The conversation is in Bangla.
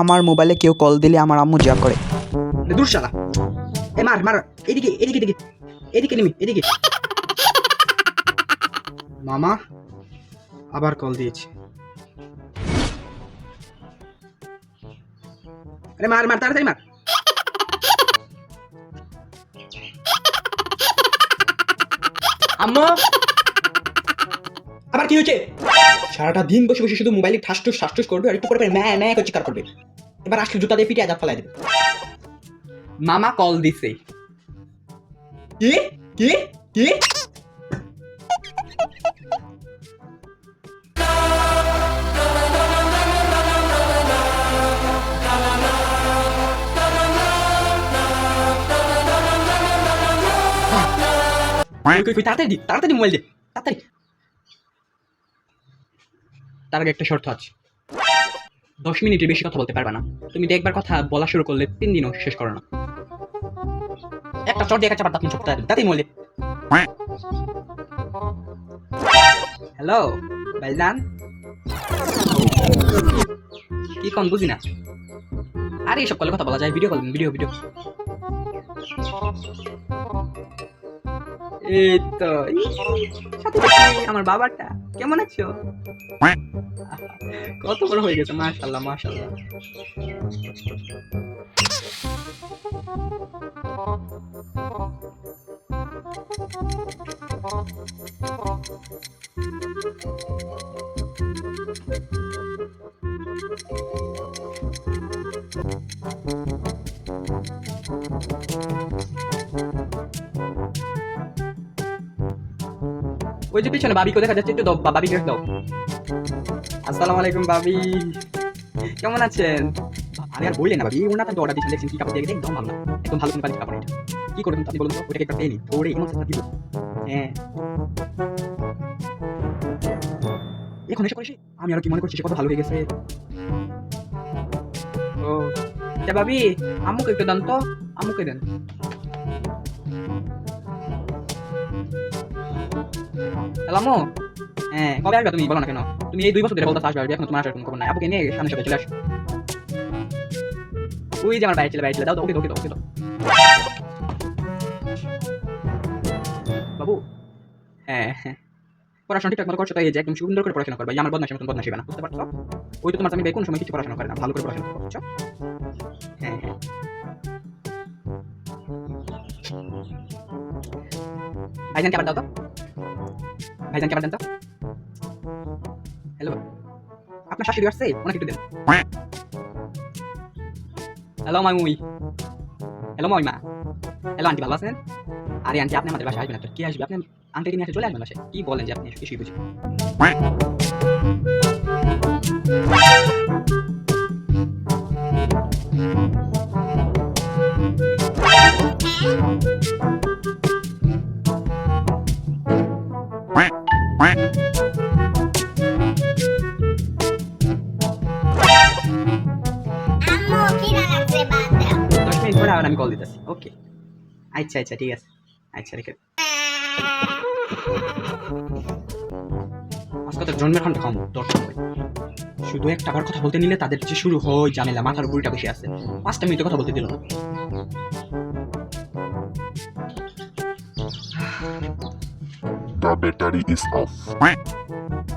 আমার মোবাইলে কেউ কল দিলে আমার আম্মু যা করে। দূর শালা। এ মার মার এদিকে এদিকে এদিকে এদিকে নিমি এদিকে। মামা আবার কল দিয়েছে। আরে মার মার তাড়াতাড়ি মার। আম্মু? আবার কি হয়েছে? সারাটা দিন বসে বসে শুধু মোবাইলে ঠাসটুস ঠাসটুস করবে আর একটু পরে ম্যা ম্যা করে চিৎকার করবে। এবার আসলে জুতা দিয়ে পিঠে আজাদ ফেলাই দেবে। মামা কল দিছে। কি? কি? কি? কই, তাড়াতাড়ি তাড়াতাড়ি মোবাইল দে তাড়াতাড়ি। তার আগে একটা শর্ত আছে। দশ মিনিটের বেশি কথা বলতে পারবে না। তুমি দেখবার কথা বলা শুরু করলে তিন দিনও শেষ করো না। একটা চট দিয়ে একটা দাঁত চোখটা তাতেই মোবাইল হ্যালো, ভাইজান। কি কোন বুঝি না। আরে এইসব কলে কথা বলা যায়, ভিডিও কল, ভিডিও ভিডিও। এই তো সাথে আমার বাবাটা কেমন আছো? কত বড় হয়ে গেছে মাশাল্লাহ মাশাল্লাহ ওই যে পিছনে বাবিকে দেখা যাচ্ছে, একটু দাও, বা- বাবিকে দাও। আসসালামু আলাইকুম, বাবি। কেমন আছেন? আরে আর বললেন না, বাবি, ওনার তো অর্ডার দিয়েছেন কি কাপড় দিয়ে দেখে একদম ভালো একদম ভালো কোম্পানির কাপড় এটা। কি করবেন আপনি বলুন তো? ওটাকে একটা পেনি ধরে এমন সাথে দিব হ্যাঁ। এখন এসে করেছি আমি আর কি মনে করছি সে কত ভালো হয়ে গেছে। ও। বাবি, আম্মুকে একটু দেন তো। আম্মুকে দেন। হ্যালো হ্যাঁ কবে আসবে তুমি? বলো না কেন। তুমি এই দুই বছর ধরে বলতে আসবে এখন তোমার আসার কোনো খবর নাই। আপুকে নিয়ে সামনে সাথে চলে আসো ওই যে আমার বাইরে ছেলে বাইরে ছেলে, দাও ওকে ওকে ওকে বাবু? হ্যাঁ হ্যাঁ। পড়াশোনা ঠিকঠাক মতো করছ, তাই যে একদম সুন্দর করে পড়াশোনা করবে আমার বদমাশের মতন বদমাশি না, বুঝতে পারছ? ওই তো তোমার আমি কোন সময় কিছু পড়াশোনা করে না? ভালো করে পড়াশোনা করছ হ্যাঁ হ্যাঁ। ভাইজানকে আবার দাও তো। ভাইজানকে আবার দেন তো হ্যালো আপনার শাশুড়ি আসছে? ওনাকে একটু দেন। হ্যালো মামুই। হ্যালো মা হ্যালো আন্টি, ভালো আছেন? আরে, আন্টি, আপনি আমাদের বাসায় আসবেন কি আসবে? আপনি আন্টিকে নিয়ে চলে আসবেন বাসায়? কি বলেন যে আপনি? কিছুই বুঝি আমি কল দিতেছি। ওকে আচ্ছা আচ্ছা ঠিক আছে। আচ্ছা রেখে আজকে তো জন্মের খানটা খাম দর্শক শুধু একটা বার কথা বলতে নিলে তাদের যে শুরু হয় ঝামেলা মাথার উপরটা বসে আছে। পাঁচটা মিনিটে কথা বলতে দিল না। The battery is off.